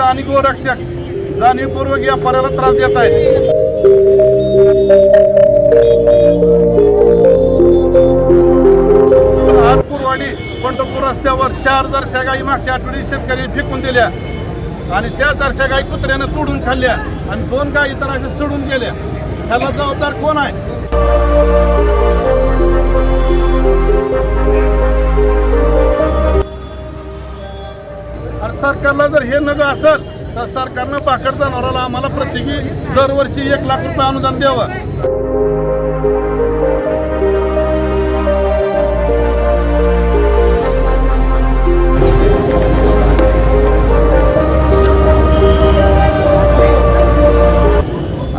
आणि गोरक्षक जाणीवपूर्वक या पर्याला त्रास देत आहेत. आज कुरवाडी पंढरपूर रस्त्यावर चार जरशा गाई मागच्या आठवडी शेतकरी फेकून दिल्या. आणि त्या जरशा गाई कुत्र्यानं तोडून खाल्ल्या आणि दोन गाई तर अशा सोडून गेल्या. ह्याला जबाबदार कोण आहे? सरकारला जर हे नगं असेल तर सरकारनं पाकड जनावराला आम्हाला प्रत्येकी दरवर्षी एक लाख रुपये अनुदान द्यावं.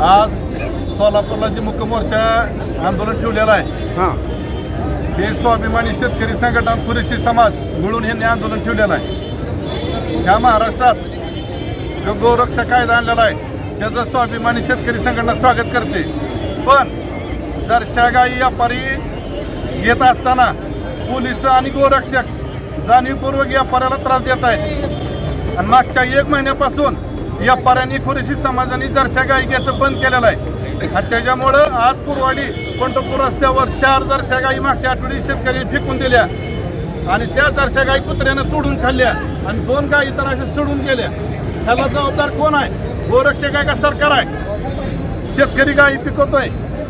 आज सोलापूरला जे मुख्य मोर्चा आंदोलन ठेवलेलं आहे हां. हे स्वाभिमानी शेतकरी संघटना पुरेशी समाज मिळून हे आंदोलन ठेवलेलं आहे. ह्या महाराष्ट्रात जो गोरक्षा कायदा आणलेला आहे त्याचं स्वाभिमानी शेतकरी संघटना स्वागत करते. पण जर शागाई व्यापारी घेत असताना पोलीस आणि गोरक्षक जाणीवपूर्वक व्यापाऱ्याला त्रास देत आहेत. आणि मागच्या एक महिन्यापासून व्यापाऱ्यांनी खुरेशी समाजाने जरशा गाई घ्यायचं बंद केलेलं आहे आणि त्याच्यामुळं आज कुरवाडी पंढरपूर रस्त्यावर चार जरशा गाई मागच्या आठवडी शेतकरी फेकून दिल्या आणि त्या चारशा गाई कुत्र्यानं तोडून खाल्ल्या आणि दोन गाई इतर अशा सोडून गेल्या. ह्याला जबाबदार कोण आहे? गोरक्षक आहे का सरकार आहे? शेतकरी गाई पिकवतोय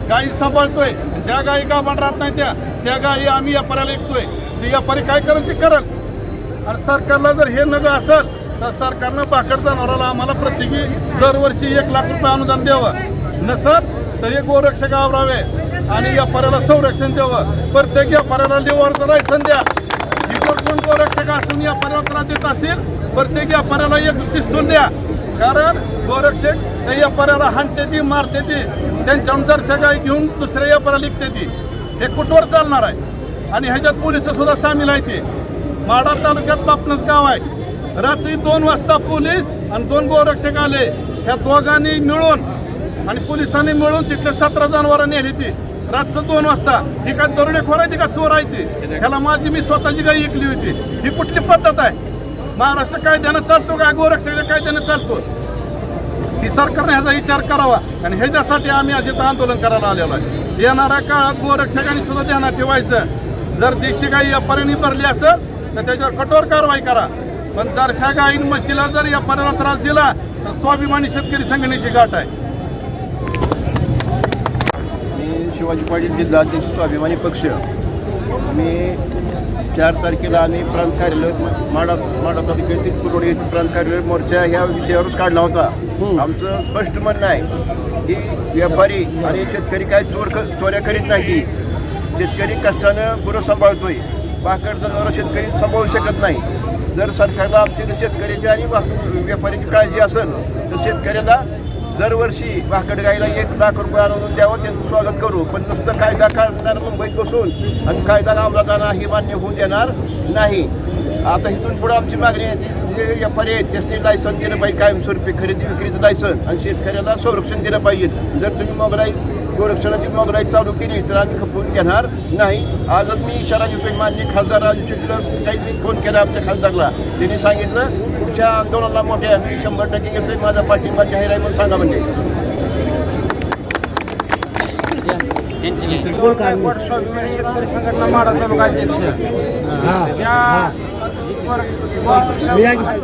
गाई सांभाळतोय. ज्या गायी गाभण राहत नाही त्या त्या गायी आम्ही व्यापाऱ्याला ऐकतोय ते व्यापारी काय करेल ते करल. आणि सरकारला जर हे नगं असेल तर सरकारनं पाकड जनावराला आम्हाला प्रत्येकी दरवर्षी एक लाख रुपये अनुदान द्यावं. नसत तर एक गोरक्षक आवरावे आणि व्यापाऱ्याला संरक्षण द्यावं. प्रत्येक व्यापाऱ्याला लिव्हरचं लायसन द्या. कोण गोरक्षक असून व्यापाऱ्याला त्रास देत असतील प्रत्येक व्यापाऱ्याला एक पिस्तूल द्या. कारण गोरक्षक त्या व्यापाऱ्याला हाणते ती मारते ती. त्यांच्याहून जर सगळी घेऊन दुसऱ्या व्यापाऱ्याला लिखते ती. हे कुठवर चालणार आहे? आणि ह्याच्यात पोलीस सुद्धा सामील आहे ते. माडा तालुक्यात पापनस गाव आहे. रात्री दोन वाजता पोलीस आणि दोन गोरक्षक आले. ह्या दोघांनी मिळून आणि पोलिसांनी मिळून तिथले सतरा जनावरं नेली ती. रातचं दोन वाजता ही काय दरोडेखोर आहे ती का चोर आहे ती? ह्याला माझी मी स्वतःची गाई ऐकली होती. ही कुठली पद्धत आहे? महाराष्ट्र कायद्यानं चालतो का? गोरक्षक कायद्यानं चालतो. की सरकारने ह्याचा विचार करावा आणि ह्याच्यासाठी आम्ही असे आंदोलन करायला आलेलो आहे. येणाऱ्या काळात गोरक्षकांनी सुद्धा ध्यानात ठेवायचं. जर देशी गाई व्यापाऱ्यांनी भरली असेल तर त्याच्यावर कठोर कारवाई करा. पण जर शा गाईन म्हशीला जर व्यापाऱ्याला त्रास दिला तर स्वाभिमानी शेतकरी संघटनेची गाठ आहे मी शिवाजी पाटील जिल्हाध्यक्ष स्वाभिमानी पक्ष. मी चार तारखेला आम्ही प्रांत कार्यालय माडा माडा तालुक्यातील कुरोडी येथील प्रांत कार्यालय मोर्चा ह्या विषयावरच काढला होता. आमचं स्पष्ट म्हणणं आहे की व्यापारी आणि शेतकरी काय चोर चोऱ्या करीत नाही. शेतकरी कष्टानं गुरं सांभाळतोय. पाकड जनावरं शेतकरी सांभाळू शकत नाही. जर सरकारला आमच्या शेतकऱ्याची आणि व्यापाऱ्याची काळजी असेल तर शेतकऱ्याला दरवर्षी भाकड गायला एक लाख रुपये आणून द्यावं त्यांचं स्वागत करू. पण नुसतं कायदा काढणार मुंबईत बसून आणि कायदा अंमलात आणा हे मान्य होऊ देणार नाही. आता इथून पुढे आमची मागणी आहे जे व्यापारी आहेत त्याचे लायसन दिलं पाहिजे कायमस्वरूपी खरेदी विक्रीचं लायसन आणि शेतकऱ्याला संरक्षण दिलं पाहिजे. जर तुम्ही मोगराई गोरक्षणाची मोगराई चालू केली तर आम्ही खपवून घेणार नाही. आजच मी इशारा देतोय मान्य खासदार राजू शेट्टीला काही फोन केला आमच्या खासदारला. त्यांनी सांगितलं पुढच्या आंदोलनाला मोठ्या मी शंभर टक्के घेतोय माझा पाठिंबा जाहीर आहे म्हणून सांगा म्हणजे शेतकरी संघटना माडा तालुका अध्यक्ष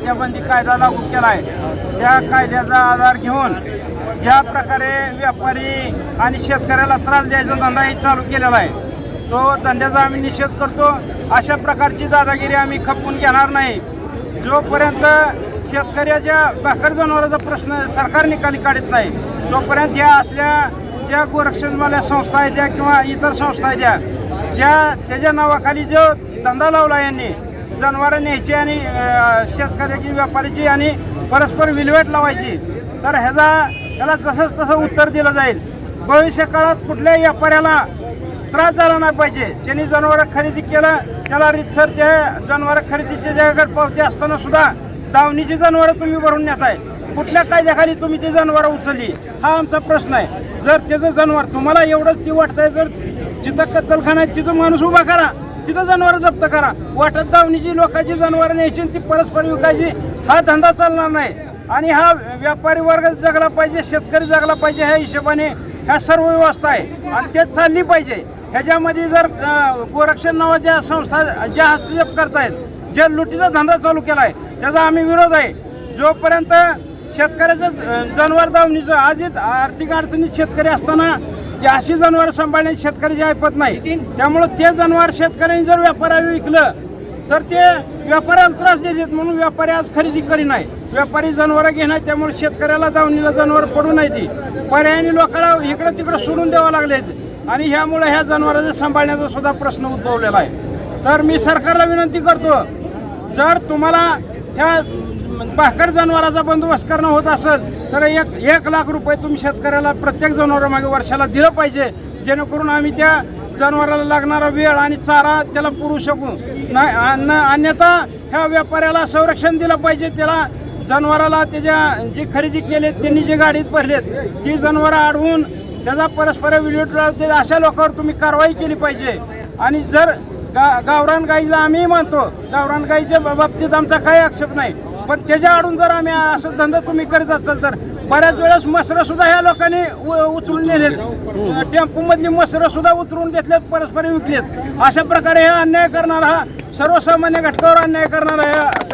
त्या कायदा लागू केलाय. त्या कायद्याचा आधार घेऊन ज्या प्रकारे व्यापारी आणि शेतकऱ्याला त्रास द्यायचा धंदाही चालू केलेला आहे. तो धंद्याचा आम्ही निषेध करतो. अशा प्रकारची दादागिरी आम्ही खपवून घेणार नाही. जोपर्यंत शेतकऱ्याच्या भाकर जनावरांचा प्रश्न सरकार निकाली काढत नाही तोपर्यंत ह्या असल्या ज्या गोरक्षणवाल्या संस्था आहेत त्या किंवा इतर संस्था आहेत त्या ज्या त्याच्या नावाखाली जो धंदा लावला यांनी जनावरं न्यायची आणि शेतकऱ्याची व्यापाऱ्याची आणि परस्पर विल्हेवाट लावायची तर ह्याचा त्याला जसंच तसं उत्तर दिलं जाईल. भविष्य काळात कुठल्याही व्यापाऱ्याला त्रास झाला नाही पाहिजे. त्यांनी जनावरं खरेदी केलं त्याला रितसर त्या जनावरं खरेदीचे जागेकडे पावती असताना सुद्धा दावणीची जनावरं तुम्ही भरून नेताय. कुठल्या कायद्याखाली तुम्ही ती जनावरं उचलली? हा आमचा प्रश्न आहे. जर त्याचं जनावर तुम्हाला एवढंच ती वाटतंय जर जिथं कत्तलखाना आहे तिथं माणूस उभा करा. तिथं जनावरं जप्त करा. वाटत दावणीची लोकांची जनावरं न्यायची ती परस्पर विकायची हा धंदा चालणार नाही. आणि हा व्यापारी वर्ग जगला पाहिजे शेतकरी जगला पाहिजे ह्या हिशोबाने ह्या सर्व व्यवस्था आहे. आणि तेच चालली पाहिजे. ह्याच्यामध्ये जर गोरक्षण नावाच्या संस्था ज्या हस्तक्षेप करतायत जे लुटीचा धंदा चालू केला आहे त्याचा आम्ही विरोध आहे. जोपर्यंत शेतकऱ्याचं जनावर दावणीचं आधीच आर्थिक अडचणीत शेतकरी असताना जे अशी जनावर सांभाळण्याची शेतकऱ्याची ऐपत नाही त्यामुळं ते जनावर शेतकऱ्यांनी जर व्यापाऱ्याला विकलं तर ते व्यापाऱ्याला त्रास देतात म्हणून व्यापारी आज खरेदी करी नाही व्यापारी जनावरं घेणार त्यामुळे शेतकऱ्याला दावणीला जनावर पडू नाही ती. पर्यायाने लोकांना इकडं तिकडं सोडून द्यावं लागले आणि ह्यामुळे ह्या जनावरांचं सांभाळण्याचा सुद्धा प्रश्न उद्भवलेला आहे. तर मी सरकारला विनंती करतो जर तुम्हाला ह्या भाकर जनावराचा बंदोबस्त करणं होत असेल तर एक एक लाख रुपये तुम्ही शेतकऱ्याला प्रत्येक जनावरामागे वर्षाला दिलं पाहिजे. जेणेकरून आम्ही त्या जनावराला लागणारा वेळ आणि चारा त्याला पुरू शकू. नाही अन्यथा ह्या व्यापाऱ्याला संरक्षण दिलं पाहिजे त्याला जनावराला त्याच्या जी खरेदी केले त्यांनी जे गाडीत भरलेत ती जनावरं अडवून त्याचा परस्पर व्हिडिओ ते अशा लोकांवर तुम्ही कारवाई केली पाहिजे. आणि जर गा गावरान गाईला आम्ही मानतो गावरान गाईच्या बाबतीत आमचा काही आक्षेप नाही. पण त्याच्या आडून जर आम्ही असं धंदा तुम्ही करत असाल तर बऱ्याच वेळेस मसरं सुद्धा ह्या लोकांनी उ- उचलून नेलेत. टेम्पो मधली मसरं सुद्धा उतरून घेतलेत परस्पर विकलेत. अशा प्रकारे हे अन्याय करणारा हा सर्वसामान्य घटकावर अन्याय करणारा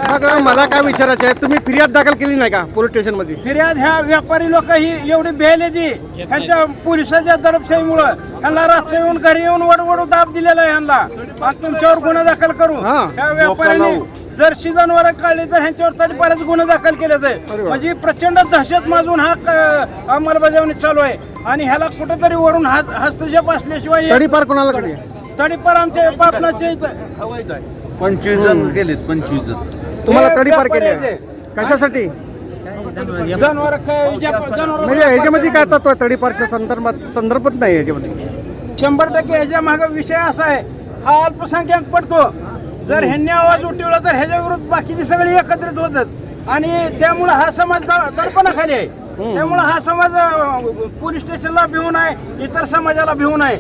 हा मग मला काय विचारायचं आहे? तुम्ही फिर्याद दाखल केली नाही का पोलीस स्टेशनमध्ये? फिर्याद ह्या व्यापारी लोक ही एवढी भेल येते ह्यांच्या पोलिसाच्या दडपशाहीमुळं ह्यांना रस्ते येऊन घरी येऊन वडवडू दाब दिलेला आहे ह्यांना. आणि तुमच्यावर गुन्हा दाखल करू. हा. ह्या व्यापाऱ्यांनी जर जनावर काढले तर ह्यांच्यावर तडीपाऱ्याचे गुन्हे दाखल केले जाईल. म्हणजे प्रचंड दहशत माजून हा क- अंमलबजावणी चालू आहे. आणि ह्याला कुठेतरी वरून हात हस्तक्षेप असल्याशिवाय हे- तडीपार कोणाला केली तडीपार आमच्या पापनाच्या इथं. पंचवीस जण गेलेत पंचवीस जण. तुम्हाला हे तडीपार केली. कशासाठी? जनावर जनावर म्हणजे ह्याच्यामध्ये काय तत्व आहे? तडीपारच्या संदर्भात संदर्भात नाही ह्याच्यामध्ये. शंभर टक्के ह्याच्या मागे विषय असा आहे. हा अल्पसंख्याक पडतो. जर ह्यांनी आवाज उठवला तर ह्याच्या विरुद्ध बाकीचे सगळे एकत्रित होतात. आणि त्यामुळे हा समाज द- दडपणाखाली आहे. त्यामुळे हा समाज अं, पोलीस स्टेशनला भिवून आहे इतर समाजाला भिवून आहे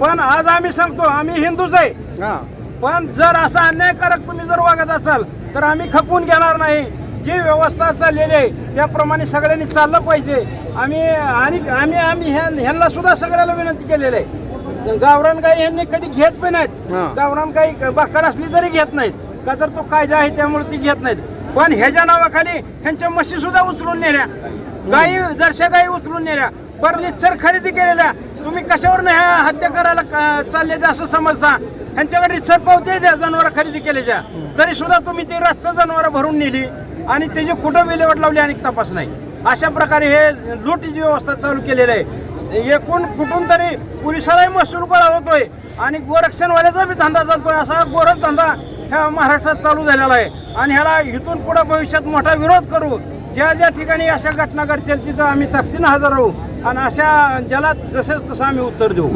पण आज आम्ही सांगतो आम्ही हिंदूच आहे. पण जर असा अन्यायकारक तुम्ही जर वागत असाल तर आम्ही खपवून घेणार नाही. जी व्यवस्था चाललेली आहे त्याप्रमाणे सगळ्यांनी चाललं पाहिजे. आम्ही आणि आम्ही आम्ही ह्या ह्यांना सुद्धा सगळ्याला विनंती केलेली आहे. गावरान गाई ह्यांनी कधी घेत पण नाहीत. गावरान गाई बाकड असली तरी घेत नाहीत. का तर तो कायदा आहे त्यामुळे ती घेत नाहीत. पण ह्याच्या नावाखाली ह्यांच्या म्हशी सुद्धा उचलून नेल्या. गाई जरशा गाई उचलून नेल्या. बरं खरेदी केलेल्या. तुम्ही कशावरून ह्या हत्या करायला क- चालले ते असं समजता ह्यांच्याकडे रिसर पावते द्या जनावर खरेदी केल्याच्या. तरी सुद्धा तुम्ही ती रातचं जनावर भरून नेली आणि त्याची कुठं विल्हेवाट लावली आणि तपास नाही. अशा प्रकारे हे लुटीची व्यवस्था चालू केलेली आहे. एकूण कुठून तरी पोलिसालाही महसूल गोळा होतोय आणि गोरक्षणवाल्याचा बी धंदा चालतोय. असा गोरख धंदा ह्या महाराष्ट्रात चालू झालेला आहे. आणि ह्याला इथून पुढे भविष्यात मोठा विरोध करू ज्या ज्या ठिकाणी अशा घटना घडतील तिथं आम्ही ताकदीनं हजर राहू आणि अशा ज्याला जसेच तसं आम्ही उत्तर देऊ.